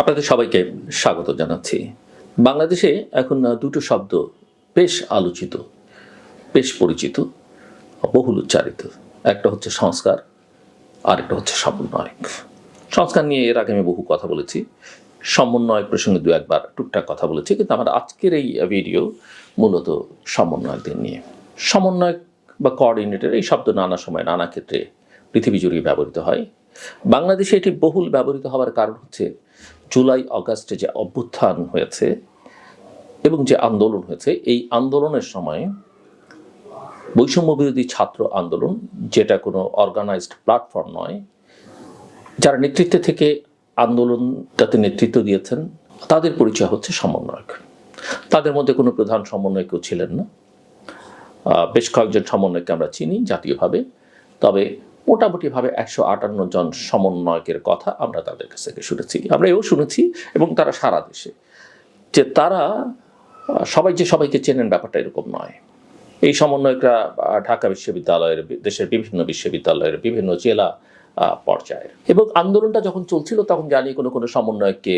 আপনাদের সবাইকে স্বাগত জানাচ্ছি। বাংলাদেশে এখন দুটো শব্দ বেশ আলোচিত, বেশ পরিচিত, বহুল উচ্চারিত। একটা হচ্ছে সংস্কার আর একটা হচ্ছে সমন্বয়ক। সংস্কার নিয়ে এর আগে আমি বহু কথা বলেছি। সমন্বয়ক প্রসঙ্গে দু একবার টুকটাক কথা বলেছি, কিন্তু আমার আজকের এই ভিডিও মূলত সমন্বয়কদের নিয়ে। সমন্বয়ক বা কোঅর্ডিনেটর এই শব্দ নানা সময় নানা ক্ষেত্রে পৃথিবী জুড়ে ব্যবহৃত হয়। বাংলাদেশে এটি বহুল ব্যবহৃত হওয়ার কারণ হচ্ছে জুলাই অগাস্টে যে অভ্যুত্থান হয়েছে এবং যে আন্দোলন হয়েছে, এই আন্দোলনের সময় বৈষম্য বিরোধী ছাত্র আন্দোলন, যেটা কোনো অর্গানাইজড প্ল্যাটফর্ম নয়, যারা নেতৃত্বে থেকে আন্দোলন আন্দোলনটাতে নেতৃত্ব দিয়েছেন, তাদের পরিচয় হচ্ছে সমন্বয়ক। তাদের মধ্যে কোনো প্রধান সমন্বয়কও ছিলেন না। বেশ কয়েকজন সমন্বয়ককে আমরা চিনি জাতীয়ভাবে। তবে মোটামুটিভাবে একশো আটান্ন জন সমন্বয়কের কথা আমরা তাদের কাছ থেকে শুনেছি, আমরা এও শুনেছি এবং তারা সারা দেশে। যে তারা সবাই যে সবাইকে চেনেন ব্যাপারটা এরকম নয়। এই সমন্বয়করা ঢাকা বিশ্ববিদ্যালয়ের দেশের বিভিন্ন বিশ্ববিদ্যালয়ের বিভিন্ন জেলা পর্যায়ের। এবং আন্দোলনটা যখন চলছিল, তখন জানি কোনো কোনো সমন্বয়ককে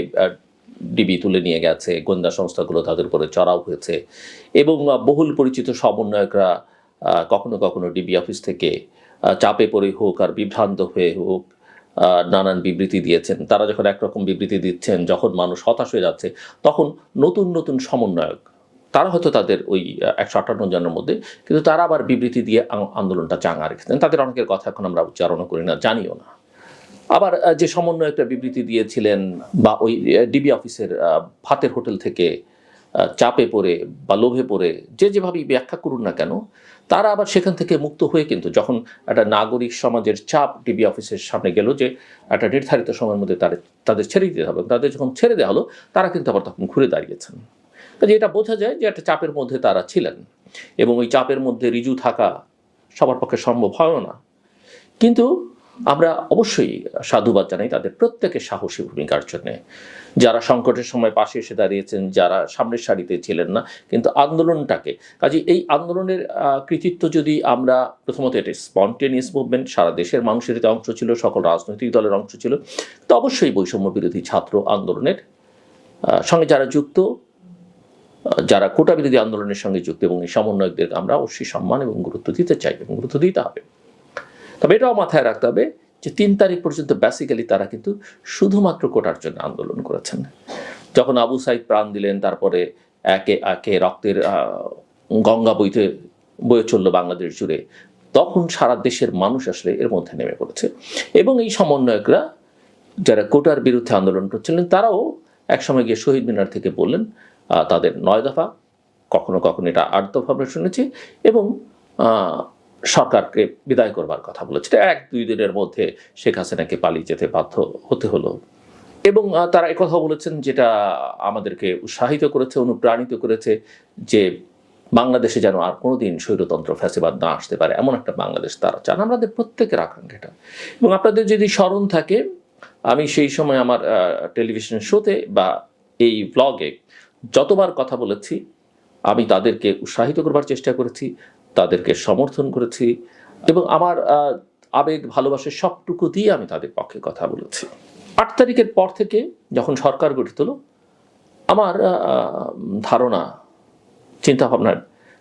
ডিবি তুলে নিয়ে গেছে, গোয়েন্দা সংস্থাগুলো তাদের উপরে চড়াও হয়েছে এবং বহুল পরিচিত সমন্বয়করা কখনো কখনো ডিবি অফিস থেকে চাপে পড়ে হোক আর বিভ্রান্ত হয়ে হোক নানান বিবৃতি দিয়েছেন। তারা যখন একরকম বিবৃতি দিচ্ছেন, যখন মানুষ হতাশ হয়ে যাচ্ছে, তখন নতুন নতুন সমন্বয়ক, তারা হয়তো তাদের ওই একশো আটান্ন জনের মধ্যে, কিন্তু তারা আবার বিবৃতি দিয়ে আন্দোলনটা চাঙা রেখেছেন। তাদের অনেকের কথা এখন আমরা উচ্চারণও করি না, জানিও না। আবার যে সমন্বয়কটা বিবৃতি দিয়েছিলেন বা ওই ডিবি অফিসের ভাতের হোটেল থেকে চাপে পড়ে বা লোভে পড়ে, যে যেভাবেই ব্যাখ্যা করুন না কেন তারা আবার সেখান থেকে মুক্ত হয়ে কিন্তু যখন একটা নাগরিক সমাজের চাপ ডিবি অফিসের সামনে গেল যে একটা নির্ধারিত সময়ের মধ্যে তাদের তাদের ছেড়ে দিতে হবে তাদের যখন ছেড়ে দেওয়া হলো, তারা কিন্তু আবার তখন ঘুরে দাঁড়িয়েছেন। কাজে এটা বোঝা যায় যে একটা চাপের মধ্যে তারা ছিলেন এবং ওই চাপের মধ্যে রিজু থাকা সবার পক্ষে সম্ভব হয় না। কিন্তু আমরা অবশ্যই সাধুবাদ জানাই তাদের প্রত্যেকের সাহসী ভূমিকার জন্যে। যারা সংকটের সময় পাশে এসে দাঁড়িয়েছেন, যারা সামনের সারিতে ছিলেন না, কিন্তু আন্দোলনটাকে কাজে এই আন্দোলনের কৃতিত্ব যদি আমরা প্রথমত এটি স্পন্টেনিয়াস মুভমেন্ট, সারা দেশের মানুষের এতে অংশ ছিল, সকল রাজনৈতিক দলের অংশ ছিল, তো অবশ্যই বৈষম্য বিরোধী ছাত্র আন্দোলনের সঙ্গে যারা যুক্ত যারা কোটা বিরোধী আন্দোলনের সঙ্গে যুক্ত এবং এই সমন্বয়কদের আমরা অবশ্যই সম্মান এবং গুরুত্ব দিতে চাই এবং গুরুত্ব দিতে হবে। তবে এটাও মাথায় রাখতে হবে যে তিন তারিখ পর্যন্ত বেসিক্যালি তারা কিন্তু শুধুমাত্র কোটার জন্য আন্দোলন করেছেন। যখন আবু সাইদ প্রাণ দিলেন, তারপরে একে একে রক্তের গঙ্গা বইতে, বয়ে চলল বাংলাদেশ জুড়ে, তখন সারা দেশের মানুষ আসলে এর মধ্যে নেমে পড়েছে। এবং এই সমন্বয়করা যারা কোটার বিরুদ্ধে আন্দোলন করছিলেন, তারাও একসময় গিয়ে শহীদ মিনার থেকে বললেন তাদের নয় দফা, কখনো কখনো এটা আট দফা আমরা শুনেছি এবং সরকারকে বিদায় করবার কথা বলেছে। এক দুই দিনের মধ্যে শেখ হাসিনাকে পালিয়ে যেতে বাধ্য হতে হলো। এবং তারা একথা বলেছেন যেটা আমাদেরকে উৎসাহিত করেছে, অনুপ্রাণিত করেছে যে বাংলাদেশে যেন আর কোনোদিন স্বৈরতন্ত্র, ফ্যাসিবাদ না আসতে পারে। এমন একটা বাংলাদেশ তারা চান। আমাদের প্রত্যেকের আকাঙ্ক্ষা এটা। এবং আপনাদের যদি স্মরণ থাকে, আমি সেই সময় আমার টেলিভিশন শোতে বা এই ব্লগে যতবার কথা বলেছি, আমি তাদেরকে উৎসাহিত করবার চেষ্টা করেছি। তাদেরকে সমর্থন করেছি এবং আমার আবেগ, ভালোবাসা সবটুকু দিয়ে আমি তাদের পক্ষে কথা বলেছি। আট তারিখের পর থেকে যখন সরকার গঠিত হলো, আমার ধারণা চিন্তাভাবনার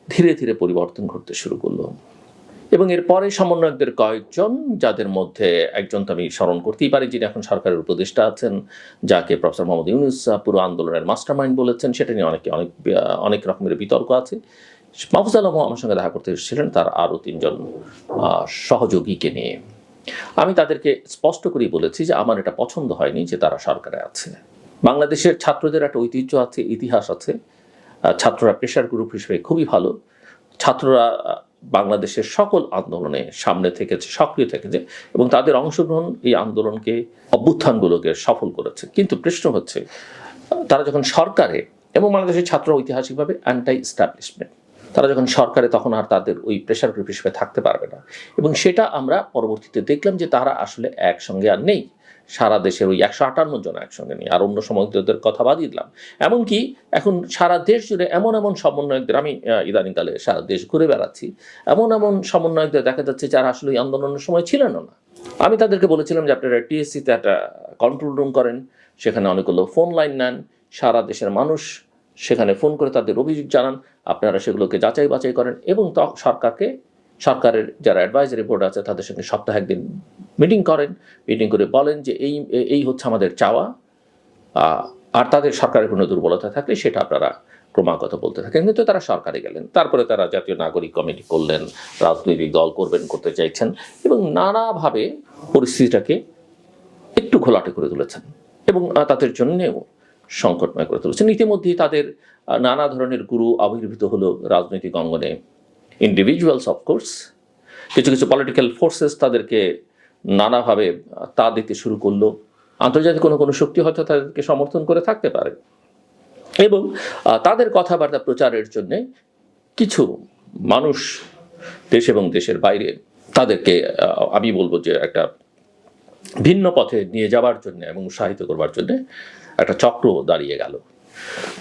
ধীরে ধীরে পরিবর্তন ঘটতে শুরু করল। এবং এরপরে সমন্বয়কদের কয়েকজন, যাদের মধ্যে একজন তো আমি স্মরণ করতেই পারি, যিনি এখন সরকারের উপদেষ্টা আছেন, যাকে প্রফেসর মোহাম্মদ ইউনুস পুরো আন্দোলনের মাস্টার মাইন্ড বলেছেন, সেটা নিয়ে অনেকে, অনেক অনেক রকমের বিতর্ক আছে। মাহফুজ আলম আমার সঙ্গে দেখা করতে এসেছিলেন, তার আরও তিনজন সহযোগীকে নিয়ে। আমি তাদেরকে স্পষ্ট করেই বলেছি যে আমার এটা পছন্দ হয়নি যে তারা সরকারে আছে। বাংলাদেশের ছাত্রদের একটা ঐতিহ্য আছে, ইতিহাস আছে। ছাত্ররা প্রেশার গ্রুপ হিসেবে খুবই ভালো। ছাত্ররা বাংলাদেশের সকল আন্দোলনে সামনে থেকেছে, সক্রিয় থেকেছে এবং তাদের অংশগ্রহণ এই আন্দোলনকে, অভ্যুত্থানগুলোকে সফল করেছে। কিন্তু প্রশ্ন হচ্ছে, তারা যখন সরকারে এবং বাংলাদেশের ছাত্র ঐতিহাসিকভাবে অ্যান্টাই স্ট্যাবলিশমেন্ট তারা যখন সরকারে, তখন আর তাদের ওই প্রেশার গ্রুপ হিসেবে থাকতে পারবে না। এবং সেটা আমরা পরবর্তীতে দেখলাম যে তারা আসলে একসঙ্গে আর নেই। সারা দেশের ওই একশো আটান্ন জন একসঙ্গে নেই আর অন্য সমন্বয়কদের কথা বাদিয়ে দিলাম। এমনকি এখন সারা দেশ জুড়ে এমন এমন সমন্বয়কদের, আমি ইদানিংকালে সারা দেশ ঘুরে বেড়াচ্ছি, এমন এমন সমন্বয়কদের দেখা যাচ্ছে যারা আসলে ওই আন্দোলনের সময় ছিলেন না। আমি তাদেরকে বলেছিলাম যে আপনারা টিএসসিতে একটা কন্ট্রোল রুম করেন, সেখানে অনেকগুলো ফোন লাইন নেন, সারা দেশের মানুষ সেখানে ফোন করে তাদের অভিযোগ জানান। আপনারা সেগুলোকে যাচাই বাছাই করেন এবং সরকারকে, সরকারের যারা অ্যাডভাইজারি বোর্ড আছে তাদের সঙ্গে সপ্তাহে একদিন মিটিং করেন। মিটিং করে বলেন যে এই এই হচ্ছে আমাদের চাওয়া। আর তাদের সরকারের কোনো দুর্বলতা থাকলে সেটা আপনারা ক্রমাগত বলতে থাকেন। কিন্তু তারা সরকারে গেলেন। তারপরে তারা জাতীয় নাগরিক কমিটি করলেন, রাজনৈতিক দল করবেন, করতে চাইছেন এবং নানাভাবে পরিস্থিতিটাকে একটু ঘোলাটে করে তুলেছেন এবং তাদের জন্যেও সংকটময় করে তুলেছেন ইতিমধ্যেই তাদের নানা ধরনের গুরু আবির্ভূত হলো রাজনৈতিক অঙ্গনে। ইন্ডিভিজুয়ালস অফকোর্স কিছু কিছু পলিটিক্যাল ফোর্সেস তাদেরকে নানাভাবে তা দিতে শুরু করল। আন্তর্জাতিক কোনো কোনো শক্তি হয়তো তাদেরকে সমর্থন করে থাকতে পারে। এবং তাদের কথাবার্তা প্রচারের জন্য কিছু মানুষ দেশ এবং দেশের বাইরে তাদেরকে আমি বলব যে একটা ভিন্ন পথে নিয়ে যাওয়ার জন্য এবং উৎসাহিত করবার জন্য একটা চক্র দাঁড়িয়ে গেল।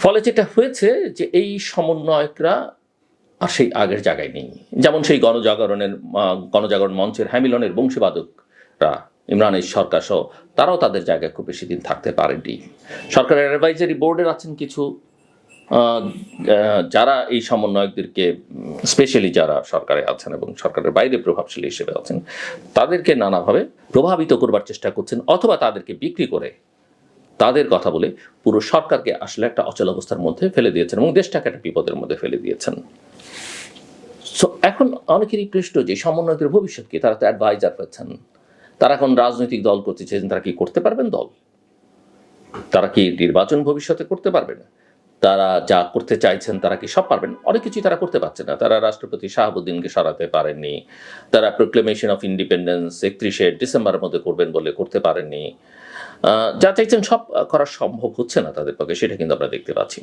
ফলে যেটা হয়েছে যে এই সমন্বয়করা আর সেই আগের জায়গায় নেই। যেমন সেই গণজাগরণের গণজাগরণ মঞ্চের হ্যামিলনের বংশীবাদকরা ইমরান এই সরকার সহ, তারাও তাদের জায়গায় খুব বেশি দিন থাকতে পারেনি সরকারের অ্যাডভাইজারি বোর্ডের আছেন কিছু যারা এই সমন্বয়কদেরকে স্পেশালি যারা সরকারে আছেন এবং সরকারের বাইরে প্রভাবশালী হিসেবে আছেন, তাদেরকে নানাভাবে প্রভাবিত করবার চেষ্টা করছেন অথবা তাদেরকে বিক্রি করে তাদের কথা বলে পুরো সরকারকে আসলে একটা অচল অবস্থার মধ্যে ফেলে দিয়েছেন এবং দেশটাকে একটা বিপদের মধ্যে ফেলে দিয়েছেন। সো এখন অনেকেরই প্রশ্ন যে সমন্বয়কের ভবিষ্যৎ কি? তারা তো অ্যাডভাইজার পাচ্ছেন তারা এখন রাজনৈতিক দল করতে চেয়েছেন তারা কি করতে পারবেন দল? তারা কি নির্বাচন ভবিষ্যতে করতে পারবেন? তারা যা করতে চাইছেন তারা কি সব পারবেন? অনেক কিছুই তারা করতে পারছে না। তারা রাষ্ট্রপতি শাহাবুদ্দিনকে সরাতে পারেননি। তারা প্রোক্লেমেশন অফ ইন্ডিপেন্ডেন্স একত্রিশে ডিসেম্বরের মধ্যে করবেন বলে করতে পারেননি। যা চাইছেন সব করা সম্ভব হচ্ছে না তাদের পক্ষে, সেটা কিন্তু আমরা দেখতে পাচ্ছি।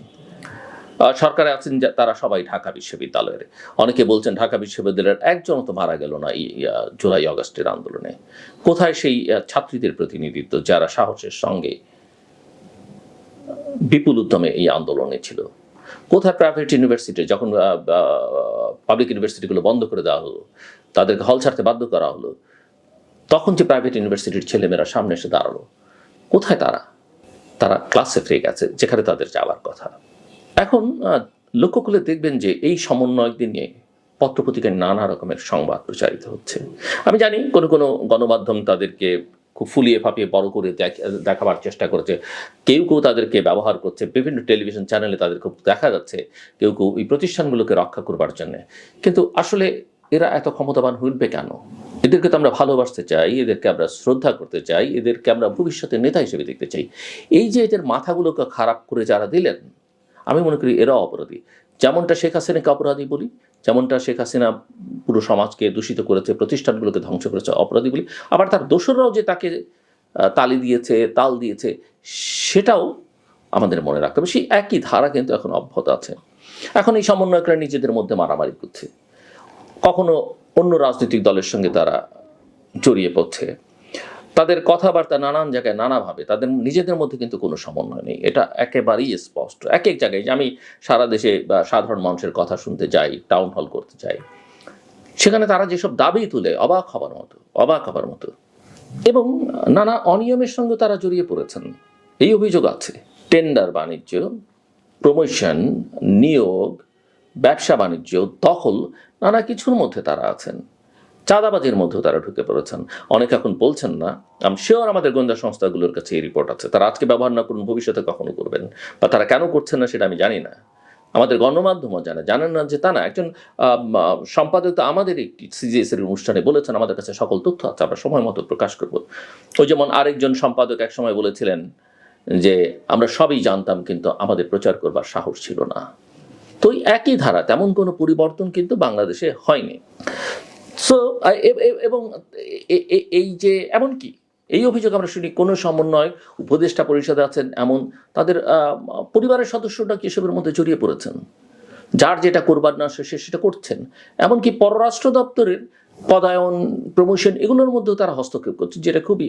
সরকারে আছেন তারা সবাই ঢাকা বিশ্ববিদ্যালয়ের। অনেকে বলছেন ঢাকা বিশ্ববিদ্যালয়ের একজন তো মারা গেল না এই জুলাই অগস্টের আন্দোলনে। কোথায় সেই ছাত্রীদের প্রতিনিধিত্ব যারা সাহসের সঙ্গে বিপুল উদ্যমে এই আন্দোলনে ছিল? কোথায় প্রাইভেট ইউনিভার্সিটি যখন পাবলিক ইউনিভার্সিটিগুলো বন্ধ করে দেওয়া হলো, তাদেরকে হল ছাড়তে বাধ্য করা হলো, তখন যে প্রাইভেট ইউনিভার্সিটির ছেলেমেয়েরা সামনে এসে দাঁড়াল কোথায় তারা? তারা ক্লাসে ফিরে গেছে, যেখানে তাদের যাওয়ার কথা। এখন লক্ষ্য করলে দেখবেন যে এই সমন্বয়কদের নিয়ে পত্রপত্রিকায় নানা রকমের সংবাদ প্রচারিত হচ্ছে। আমি জানি কোনো কোনো গণমাধ্যম তাদেরকে খুব ফুলিয়ে ফাঁপিয়ে বড় করে দেখাবার চেষ্টা করেছে। কেউ কেউ তাদেরকে ব্যবহার করছে, বিভিন্ন টেলিভিশন চ্যানেলে তাদের খুব দেখা যাচ্ছে, কেউ কেউ এই প্রতিষ্ঠানগুলোকে রক্ষা করবার জন্য। কিন্তু আসলে এরা এত ক্ষমতাবান হইবে কেন? এদেরকে তো আমরা ভালোবাসতে চাই, এদেরকে আমরা শ্রদ্ধা করতে চাই, এদেরকে আমরা ভবিষ্যতে নেতা হিসেবে দেখতে চাই। এই যে এদের মাথাগুলোকে খারাপ করে যারা দিলেন, আমি মনে করি এরা অপরাধী। যেমনটা শেখ হাসিনাকে অপরাধী বলি, যেমনটা শেখ হাসিনা পুরো সমাজকে দূষিত করেছে, প্রতিষ্ঠানগুলোকে ধ্বংস করেছে, অপরাধী বলি। আবার তার দোসররাও যে তাকে তালি দিয়েছে, তাল দিয়েছে, সেটাও আমাদের মনে রাখতে হবে। সেই একই ধারা কিন্তু এখন অব্যাহত আছে। এখন এই সমন্বয়করা নিজেদের মধ্যে মারামারি করছে। কখনো অন্য রাজনৈতিক দলের সঙ্গে তারা জড়িয়ে পড়ছে। তাদের কথাবার্তা নানান জায়গায় নানাভাবে, তাদের নিজেদের মধ্যে কিন্তু কোনো সমন্বয় নেই। এটা একেবারেই স্পষ্ট। এক এক জায়গায় আমি সারা দেশে বা সাধারণ মানুষের কথা শুনতে যাই টাউন হল করতে যাই, সেখানে তারা যেসব দাবি তুলে, অবাক হবার মতো, অবাক হবার মতো। এবং নানা অনিয়মের সঙ্গে তারা জড়িয়ে পড়েছেন। এই অভিযোগ আছে। টেন্ডার বাণিজ্য প্রমোশন নিয়োগ ব্যবসা বাণিজ্য, দখল, নানা কিছুর মধ্যে তারা আছেন। চাঁদাবাজির মধ্যেও তারা ঢুকে পড়েছেন। অনেক এখন বলছেন না, আমি শিওর আমাদের গোয়েন্দা সংস্থাগুলোর কাছে এই রিপোর্ট আছে। তারা আজকে ব্যবহার না করুন, ভবিষ্যতে কখনো করবেন। বা তারা কেন করছেন না সেটা আমি জানি না। আমাদের গণমাধ্যমও জানে, জানেন না যে তা না, একজন সম্পাদক আমাদের একটি সিজিএস এর অনুষ্ঠানে বলেছেন, আমাদের কাছে সকল তথ্য আছে, আমরা সময় মতো প্রকাশ করব। ওই যেমন আরেকজন সম্পাদক এক সময় বলেছিলেন যে, আমরা সবই জানতাম, কিন্তু আমাদের প্রচার করবার সাহস ছিল না। তো ওই একই ধারা, তেমন কোনো পরিবর্তন কিন্তু বাংলাদেশে হয়নি। সো এবং এই যে এমন কি এই অভিযোগ আমরা শুনি, কোনো সমন্বয় উপদেষ্টা পরিষদে আছেন এমন, তাদের পরিবারের সদস্যরা কি এসবের মধ্যে জড়িয়ে পড়েছেন? যার যেটা করবার না, সে সেটা করছেন। এমনকি পররাষ্ট্র দপ্তরের পদায়ন, প্রমোশন এগুলোর মধ্যেও তারা হস্তক্ষেপ করছে, যেটা খুবই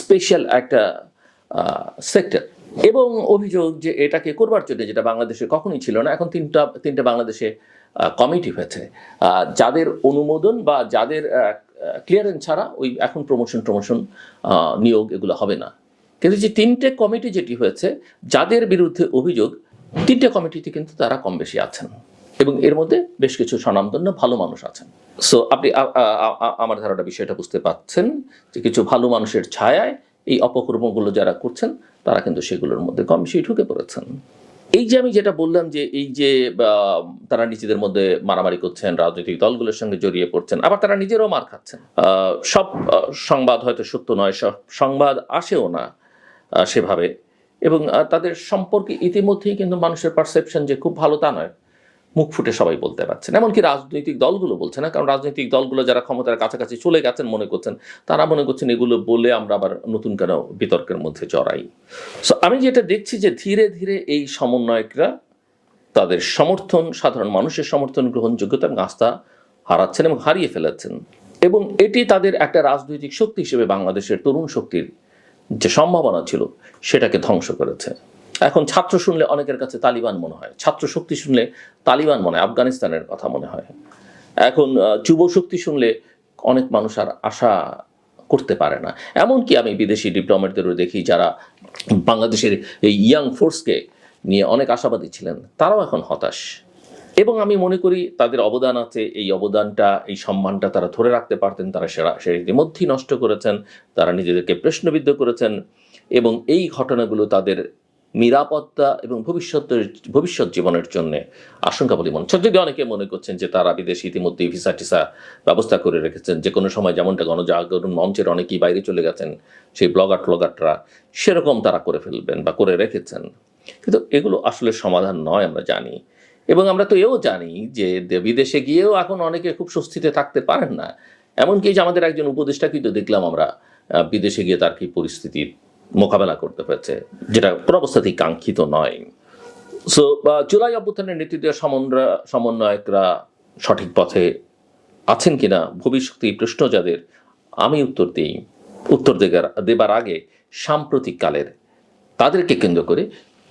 স্পেশাল একটা সেক্টর এবং অভিযোগ যে এটাকে করবার জন্য যেটা বাংলাদেশে কখনোই ছিল না, এখন তিনটা তিনটা বাংলাদেশে কমিটি হয়েছে। যাদের অনুমোদন বা যাদের ক্লিয়ারেন্স ছাড়া ওই এখন প্রমোশন প্রমোশন নিয়োগ এগুলো হবে না। কিন্তু যে তিনটে কমিটি যেটি হয়েছে, যাদের বিরুদ্ধে অভিযোগ, তিনটে কমিটিতে কিন্তু তারা কম বেশি আছেন। এবং এর মধ্যে বেশ কিছু স্বনামধন্য ভালো মানুষ আছেন। সো আপনি আমার ধারণা বিষয়টা বুঝতে পাচ্ছেন যে কিছু ভালো মানুষের ছায়ায় এই অপকর্মগুলো যারা করছেন, তারা কিন্তু সেগুলোর মধ্যে কম বেশি ঢুকে পড়েছেন। এই যে আমি যেটা বললাম যে, এই যে তারা নিজেদের মধ্যে মারামারি করছেন, রাজনৈতিক দলগুলোর সঙ্গে জড়িয়ে পড়ছেন, আবার তারা নিজেরাও মার খাচ্ছেন। সব সংবাদ হয়তো সত্য নয় সব সংবাদ আসেও না সেভাবে। এবং তাদের সম্পর্কে ইতিমধ্যেই কিন্তু মানুষের পারসেপশন যে খুব ভালো তা নয়। মুখ ফুটে সবাই বলতে পারছেন। এমনকি রাজনৈতিক দলগুলো বলছে না, কারণ রাজনৈতিক দলগুলো যারা ক্ষমতার কাছাকাছি চলে গেছেন মনে করছেন, তারা মনে করছেন এগুলো বলে আমরা আবার নতুন কেন বিতর্কের মধ্যে জড়াই। সো আমি যেটা দেখছি যে ধীরে ধীরে এই সমন্বয়করা তাদের সমর্থন, সাধারণ মানুষের সমর্থন, গ্রহণযোগ্যতা এবং আস্থা হারাচ্ছেন এবং হারিয়ে ফেলেছেন। এবং এটি তাদের একটা রাজনৈতিক শক্তি হিসেবে বাংলাদেশের তরুণ শক্তির যে সম্ভাবনা ছিল, সেটাকে ধ্বংস করেছে। এখন ছাত্র শুনলে অনেকের কাছে তালিবান মনে হয়, ছাত্র শক্তি শুনলে তালিবান মনে হয়, আফগানিস্তানের কথা মনে হয়। এখন যুব শক্তি শুনলে অনেক মানুষ আর আশা করতে পারে না। এমনকি আমি বিদেশি ডিপ্লোমেটদেরও দেখি যারা বাংলাদেশের এই ইয়াং ফোর্সকে নিয়ে অনেক আশাবাদী ছিলেন, তারাও এখন হতাশ। এবং আমি মনে করি তাদের অবদান আছে, এই অবদানটা, এই সম্মানটা তারা ধরে রাখতে পারতেন, তারা সেরা, সে ইতিমধ্যেই নষ্ট করেছেন, তারা নিজেদেরকে প্রশ্নবিদ্ধ করেছেন এবং এই ঘটনাগুলো তাদের নিরাপত্তা এবং ভবিষ্যতের, ভবিষ্যৎ জীবনের জন্য আশঙ্কা বলে মনে যদি অনেকে মনে করছেন যে তারা বিদেশে ইতিমধ্যেই ভিসা টিসা ব্যবস্থা করে রেখেছেন, যে কোনো সময় যেমনটা গণজাগরণ মঞ্চের অনেকেই বাইরে চলে গেছেন, সেই ব্লগার, ট্লগাররা সেরকম তারা করে ফেলবেন বা করে রেখেছেন। কিন্তু এগুলো আসলে সমাধান নয় আমরা জানি। এবং আমরা তো এও জানি যে বিদেশে গিয়েও এখন অনেকে খুব স্বস্তিতে থাকতে পারেন না। এমনকি যে আমাদের একজন উপদেষ্টা কিন্তু দেখলাম আমরা বিদেশে গিয়ে তার কি পরিস্থিতির মোকাবেলা করতে হয়েছে, যেটা কোনো অবস্থাতেই কাঙ্ক্ষিত নয়। সো জুলাই অভ্যুত্থানের নেতৃত্বে সমন্বয়, সমন্বয়করা সঠিক পথে আছেন কিনা, ভবিষ্যতে প্রশ্ন যাদের, আমি উত্তর দিই, উত্তর দেবার আগে সাম্প্রতিক কালের তাদেরকে কেন্দ্র করে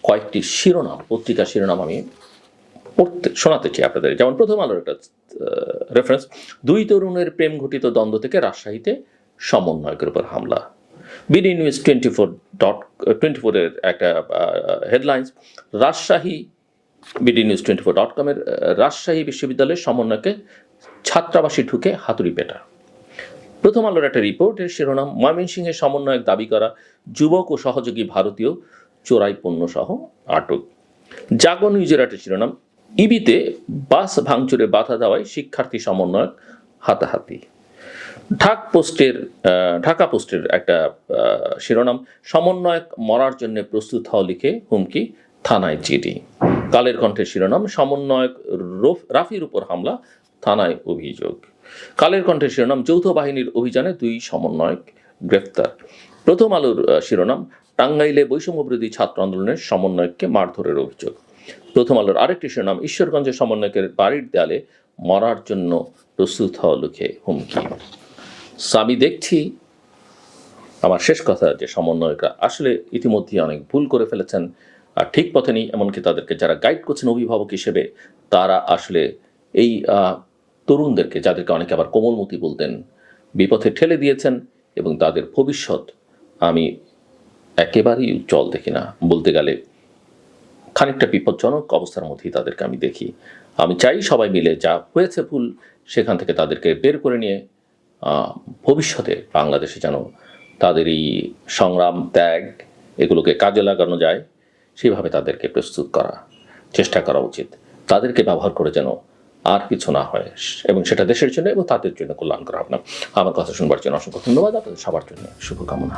কয়েকটি শিরোনাম, পত্রিকা শিরোনাম আমি পড়তে, শোনাতে চাই আপনাদের। যেমন প্রথম আলোর একটা রেফারেন্স দুই তরুণের প্রেম ঘটিত দ্বন্দ্ব থেকে রাজশাহীতে সমন্বয়কের উপর হামলা। BD news twenty four dot twenty ফোরের একটা headlines Rajshahi BD news twenty four dot কমের রাজশাহী বিশ্ববিদ্যালয়ের সমন্বয়কে ছাত্রাবাসী ঢুকে হাতুড়ি পেটা। প্রথম আলোর একটা রিপোর্টের শিরোনাম ময়মনসিংহের সমন্বয়ক দাবি করা যুবক ও সহযোগী ভারতীয় চোরাই পণ্য সহ আটক। জাগো নিউজের একটা শিরোনাম, ইবিতে বাস ভাঙচুরে বাধা দেওয়ায় শিক্ষার্থী সমন্বয়ক হাতাহাতি। ঢাক পোস্টের ঢাকা পোস্টের একটা শিরোনাম, সমন্বয়ক মরার জন্য প্রস্তুত হওয়া লিখে হুমকি থানায় জিডি। কালের কণ্ঠের শিরোনাম, সমন্বয়ক রফ- রাফির উপর হামলা, থানায় অভিযোগ। কালের কণ্ঠের শিরোনাম, যৌথ বাহিনীর অভিযানে দুই সমন্বয়ক গ্রেফতার। প্রথম আলোর শিরোনাম, টাঙ্গাইলে বৈষম্যবিরোধী ছাত্র আন্দোলনের সমন্বয়ককে মারধরের অভিযোগ। প্রথম আলোর আরেকটি শিরোনাম, ঈশ্বরগঞ্জের সমন্বয়কের বাড়ির দেয়ালে মরার জন্য প্রস্তুত হওয়া লিখে হুমকি। আমি দেখছি। আমার শেষ কথা যে সমন্বয়করা আসলে ইতিমধ্যেই অনেক ভুল করে ফেলেছেন আর ঠিক পথে নেই, এমনকি তাদেরকে যারা গাইড করছেন অভিভাবক হিসেবে, তারা আসলে এই তরুণদেরকে, যাদেরকে অনেকে আবার কোমলমতি বলতেন, বিপথে ঠেলে দিয়েছেন এবং তাদের ভবিষ্যৎ আমি একেবারেই উজ্জ্বল দেখি না। বলতে গেলে খানিকটা বিপজ্জনক অবস্থার মধ্যেই তাদেরকে আমি দেখি। আমি চাই সবাই মিলে যা হয়েছে ভুল, সেখান থেকে তাদেরকে বের করে নিয়ে ভবিষ্যতে বাংলাদেশে যেন তাদের এই সংগ্রাম, ত্যাগ এগুলোকে কাজে লাগানো যায়, সেভাবে তাদেরকে প্রস্তুত করা, চেষ্টা করা উচিত। তাদেরকে ব্যবহার করে যেন আর কিছু না হয়, এবং সেটা দেশের জন্য এবং তাদের জন্য কল্যাণ করা হবে না। আমার কথা শুনবার জন্য অসংখ্য ধন্যবাদ, আপনাদের সবার জন্য শুভকামনা।